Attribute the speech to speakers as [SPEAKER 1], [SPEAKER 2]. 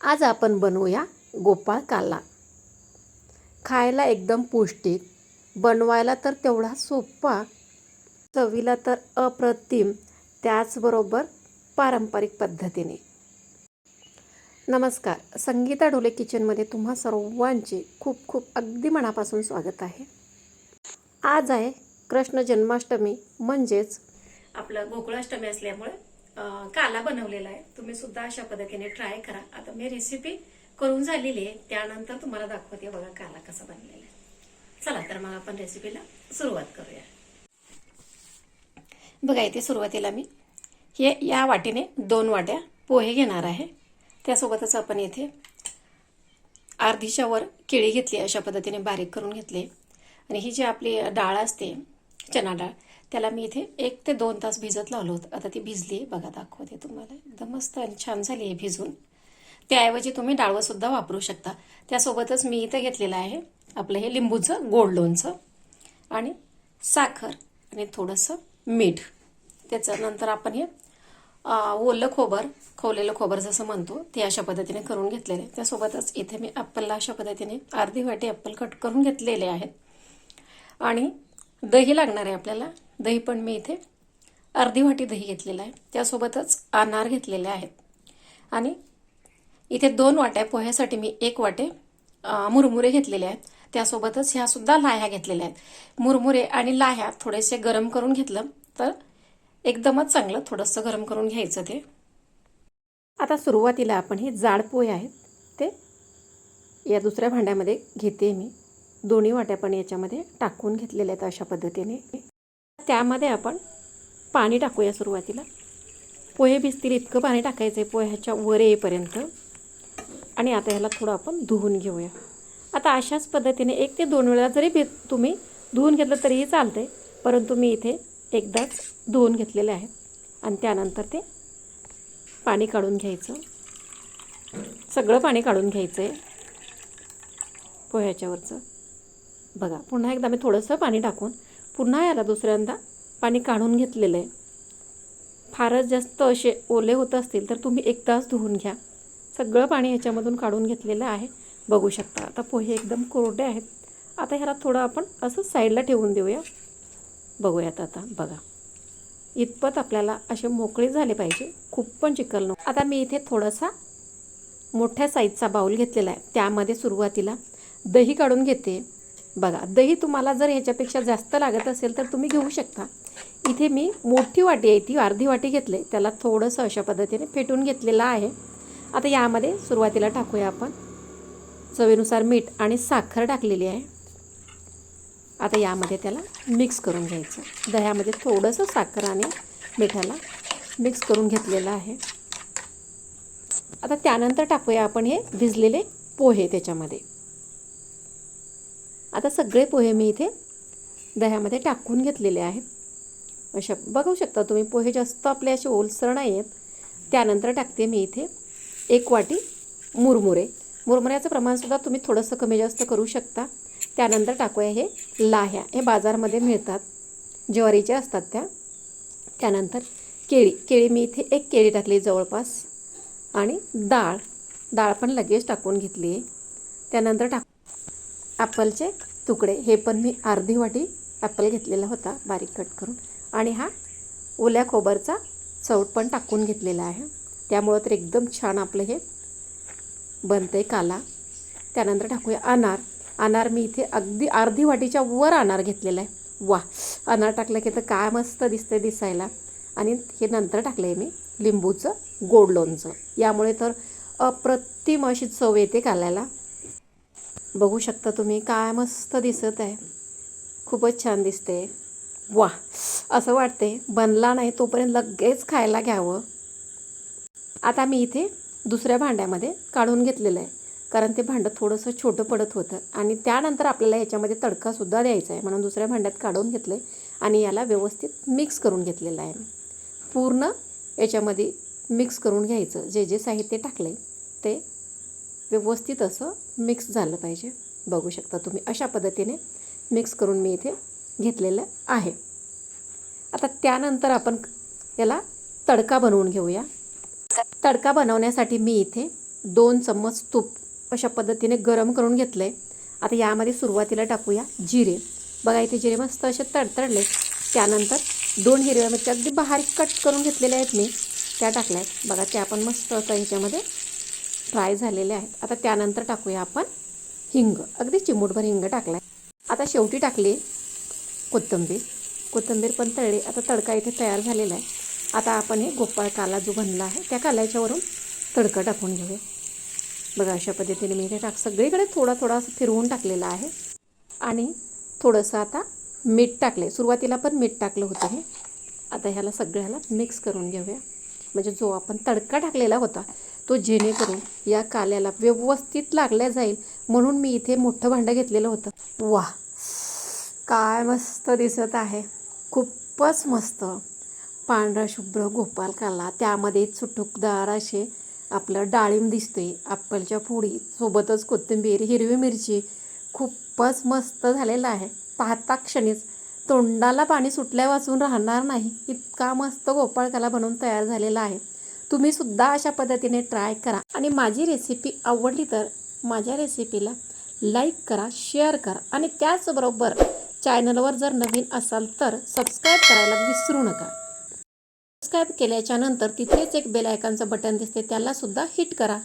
[SPEAKER 1] आज आपण बनवूया गोपाळ काला. खायला एकदम पौष्टिक बनवायला तर तेवढा सोपा चवीला तर अप्रतिम त्याचबरोबर पारंपरिक पद्धतीने. नमस्कार संगीता ढोले किचनमध्ये तुम्हा सर्वांचे खूप खूप अगदी मनापासून स्वागत आहे. आज आहे कृष्ण जन्माष्टमी म्हणजेच आपलं गोकुळाष्टमी असल्यामुळे काला बनवलेला आहे. तुम्ही सुद्धा अशा पद्धतीने ट्राय करा. आता मी रेसिपी करून झालेली आहे. त्यानंतर तुम्हाला दाखवते बघा काला कसा बनलेला आहे. चला तर मग आपण रेसिपीला सुरुवात करूया. बघा इथे सुरुवातीला मी हे या वाटीने दोन वाट्या पोहे घेणार आहे. त्यासोबतच आपण इथे अर्धीच्या वर केळी घेतली अशा पद्धतीने बारीक करून घेतली आणि ही जी आपली डाळ असते चना डाळ त्याला मी इथे एक ते दोन तास भिजत लावलं होतं. आता ती भिजली आहे. बघा दाखवते तुम्हाला. एकदम मस्त आणि छान झाली आहे भिजून. त्याऐवजी तुम्ही डाळवंसुद्धा वापरू शकता. त्यासोबतच मी इथं घेतलेलं आहे आपलं हे लिंबूचं गोड लोणचं आणि साखर आणि थोडंसं मीठ. त्याच्यानंतर आपण हे ओलं खोबर खवलेलं खोबर जसं म्हणतो ते अशा पद्धतीने करून घेतलेले आहे. त्यासोबतच इथे मी ॲपलला अशा पद्धतीने अर्धी वाटी ॲपल कट करून घेतलेले आहेत. आणि दही लागणार आहे आपल्याला. दही पण मी इथे अर्धी वाटी दही घेतलेलं आहे. त्यासोबतच अनार घेतलेले आहेत. आणि इथे दोन वाट्या पोह्यासाठी मी एक वाटे मुरमुरे घेतलेले आहेत. त्यासोबतच ह्यासुद्धा लाह्या घेतलेल्या आहेत. मुरमुरे आणि लाह्या थोडेसे गरम करून घेतलं तर एकदमच चांगलं थोडंसं गरम करून घ्यायचं ते. आता सुरुवातीला आपण हे जाड पोहे आहेत ते या दुसऱ्या भांड्यामध्ये घेते मी. दोन्ही वाट्या पण याच्यामध्ये टाकून घेतलेल्या आहेत अशा पद्धतीने. त्यामध्ये आपण पाणी टाकूया सुरुवातीला. पोहे भिजतील इतकं पाणी टाकायचं आहे पोह्याच्या वर येईपर्यंत. आणि आता ह्याला थोडं आपण धुवून घेऊया. आता अशाच पद्धतीने एक ते दोन वेळा जरी भि तुम्ही धुवून घेतलं तरीही चालतंय परंतु मी इथे एकदाच धुवून घेतलेले आहे आणि त्यानंतर ते पाणी काढून घ्यायचं. सगळं पाणी काढून घ्यायचं आहे पोह्याच्यावरचं बघा पुन्हा एकदा मी थोडंसं पाणी टाकून पुन्हा याला दुसऱ्यांदा पाणी काढून घेतलेलं आहे. फारच जास्त असे ओले होत असतील तर तुम्ही एक तास धुवून घ्या. सगळं पाणी ह्याच्यामधून काढून घेतलेलं आहे. बघू शकता आता पोहे एकदम कोरडे आहेत. आता ह्याला थोडं आपण असं साईडला ठेवून देऊया. बघूयात आता बघा. इतपत आपल्याला असे मोकळे झाले पाहिजे खूप पण चिकल नको. आता मी इथे थोडासा मोठ्या साईजचा बाऊल घेतलेला आहे. त्यामध्ये सुरुवातीला दही काढून घेते. बघा दही तुम्हाला जर ह्याच्यापेक्षा जास्त लागत असेल तर तुम्ही घेऊ शकता. इथे मी मोठी वाटी आहे ती अर्धी वाटी घेतले. त्याला थोडंसं अशा पद्धतीने फेटून घेतलेलं आहे. आता यामध्ये सुरुवातीला टाकूया आपण. चवीनुसार मीठ आणि साखर टाकलेली आहे. आता यामध्ये त्याला मिक्स करून घ्यायचं. दह्यामध्ये थोडंसं साखर आणि मिठाला मिक्स करून घेतलेलं आहे. आता त्यानंतर टाकूया आपण हे भिजलेले पोहे त्याच्यामध्ये. आता सगळे पोहे मी इथे दह्यामध्ये टाकून घेतलेले आहेत. अशा बघू शकता तुम्ही पोहे जास्त आपले असे ओलसर नाही आहेत. त्यानंतर टाकते मी इथे एक वाटी मुरमुरे. मुरमुऱ्याचं प्रमाणसुद्धा तुम्ही थोडंसं कमी जास्त करू शकता. त्यानंतर टाकूया हे लाह्या. हे बाजारमध्ये मिळतात. ज्वारीच्या असतात त्या. त्यानंतर केळी. केळी मी इथे एक केळी टाकली जवळपास. आणि डाळ. डाळ पण लगेच टाकून घेतली. आहे त्यानंतर टाक ॲपलचे तुकडे. हे पण मी अर्धी वाटी ॲपल घेतलेला होता बारीक कट करून. आणि हा ओल्या खोबरचा चवट पण टाकून घेतलेला आहे. त्यामुळं तर एकदम छान आपलं हे बनतं आहे काला. त्यानंतर टाकूया अनार. अनार मी इथे अगदी अर्धी वाटीच्या वर अनार घेतलेला आहे. वा अनार टाकलं की तर काय मस्त दिसतं दिसायला. आणि हे नंतर टाकलं आहे मी लिंबूचं गोड लोणचं. यामुळे तर अप्रतिम अशी चव येते काल्याला. बघू शकता तुम्ही काय मस्त दिसत आहे. खूपच छान दिसते. वा असं वाटते बनला नाही तोपर्यंत लगेच खायला घ्यावं. आता मी इथे दुसऱ्या भांड्यामध्ये काढून घेतलेलं आहे. कारण ते भांडं थोडंसं छोटं पडत होतं. आणि त्यानंतर आपल्याला याच्यामध्ये तडकासुद्धा द्यायचा आहे. म्हणून दुसऱ्या भांड्यात काढून घेतलं आहे आणि याला व्यवस्थित मिक्स करून घेतलेलं आहे. पूर्ण याच्यामध्ये मिक्स करून घ्यायचं. जे जे साहित्य टाकलं आहे ते व्यवस्थित असं मिक्स झालं पाहिजे. बघू शकता तुम्ही अशा पद्धतीने मिक्स करून मी इथे घेतलेलं आहे. आता त्यानंतर आपण याला तडका बनवून घेऊया. तडका बनवण्यासाठी मी इथे दोन चम्मच तूप अशा पद्धतीने गरम करून घेतलं आहे आता यामध्ये सुरुवातीला टाकूया जिरे. बघा इथे जिरे मस्त असे तडतडले. त्यानंतर दोन हिरव्या मिरच्या अगदी बाहेर कट करून घेतलेल्या आहेत मी. त्या टाकल्या आहेत बघा त्या आपण मस्त असं ह्याच्यामध्ये फ्राय झालेले आहेत. आता त्यानंतर टाकूया आपण हिंग. अगदी चिमूटभर हिंग टाकला आहे आता शेवटी टाकली कोथिंबीर. कोथिंबीर पण तळली. आता तडका इथे तयार झालेला आहे. आता आपण हे गोपाळ काला जो बनला आहे त्या काल्याच्यावरून तडका टाकून घेऊया. बघा अशा पद्धतीने मी इथे टाक सगळीकडे थोडा थोडा असं फिरवून टाकलेला आहे. आणि थोडंसं आता मीठ टाकले सुरुवातीला पण मीठ टाकलं होतं हे. आता ह्याला सगळ्याला मिक्स करून घेऊया. म्हणजे जो आपण तडका टाकलेला होता तो जेणेकरून या काल्याला व्यवस्थित लागल्या जाईल म्हणून मी इथे मोठं भांडं घेतलेलं होतं. वा काय मस्त दिसत आहे. खूपच मस्त. पांढरा शुभ्र गोपाल काला. त्यामध्ये चुटुकदार असे आपलं डाळिंब दिसते ॲपलच्या फोडी सोबतच कोथिंबीर हिरवी मिरची. खूपच मस्त झालेलं आहे. पाहता क्षणीच तोंडाला पाणी सुटल्या वाचून राहणार नाही. इतका मस्त गोपाळकाला बनवून तयार झालेला आहे. तुम्ही सुद्धा अशा पद्धतीने ट्राय करा. आणि माझी रेसिपी आवडली तर माझ्या रेसिपीला लाईक करा शेअर करा. आणि त्याचबरोबर चॅनलवर जर नवीन असाल तर सबस्क्राईब करायला विसरू नका. सबस्क्राईब केल्याच्यानंतर तिथेच एक बेल आयकॉनचं बटन दिसते. त्याला सुद्धा हिट करा.